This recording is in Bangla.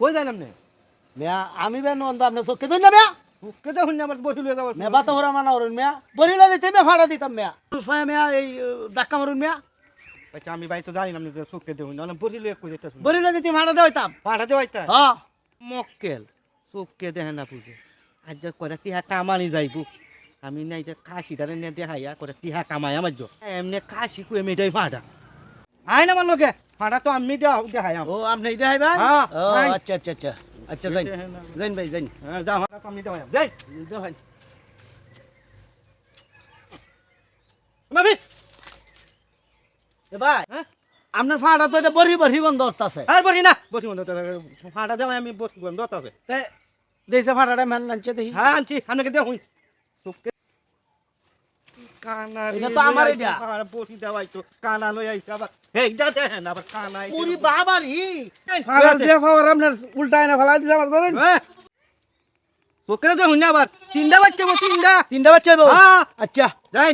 কই যাই নামনে মেয়া আমি বেন অন্ত আপনি চোখে ধরি না মেয়া? কে দেখুন আমার বসি লয়ে যাব মেয়া বাতা হরা মানা হরুন মেয়া। বরিলা দিতে মেয়া ভাড়া দিতাম মেয়া। পুরুষ মেয়া এই ধাক্কা মারুন মেয়া। আচ্ছা আমি ভাই তো জানি না আপনি চোখকে দেখুন না বসি লয়ে কই যেতে বরিলা দিতে ভাড়া দেওয়াইতাম। ভাড়া দেওয়াই তাই হ্যাঁ। মক্কেল চোখকে দেখে না বুঝে। আজ যে করে টিহা কামানি যাইব। আমি নাই যে খাসিটারে নে দেখাইয়া করে টিহা কামাই আমার এমনি খাসি কুয়ে মেটাই ভাড়া আই না আমার লোকে। ভাড়া তো আমি দেওয়া দেখাই ও আপনি দেখাই ভাই হ্যাঁ, ও আচ্ছা আচ্ছা আচ্ছা। আচ্ছা যাই যাইন ভাই যাইন। হ্যাঁ যা তো আমি দেওয়া যাই। দেখাই ভাবি এ ভাই হ্যাঁ? আপনার ভাড়া তো এটা বড়ি বড়ি আছে আর বসি না। মনে ভাড়া দেওয়া আমি বসি বন্ধ হবে তাই দেশে মান আনছে দেখি। হ্যাঁ আনছি। এটা তো আমার এটা। বসি দেওয়াই তো কানা লই আইছে আবার এইটা দেখেন আবার কানা। পুরি এই, ভাড়া আছে। দিয়ে পাওয়ার আপনার উল্টায় না ফেলা দিতে আমার ধরেন হ্যাঁ। দেখুন আবার তিনটা বাচ্চা তিনটা তিনটা বাচ্চা হ্যাঁ আচ্ছা যাই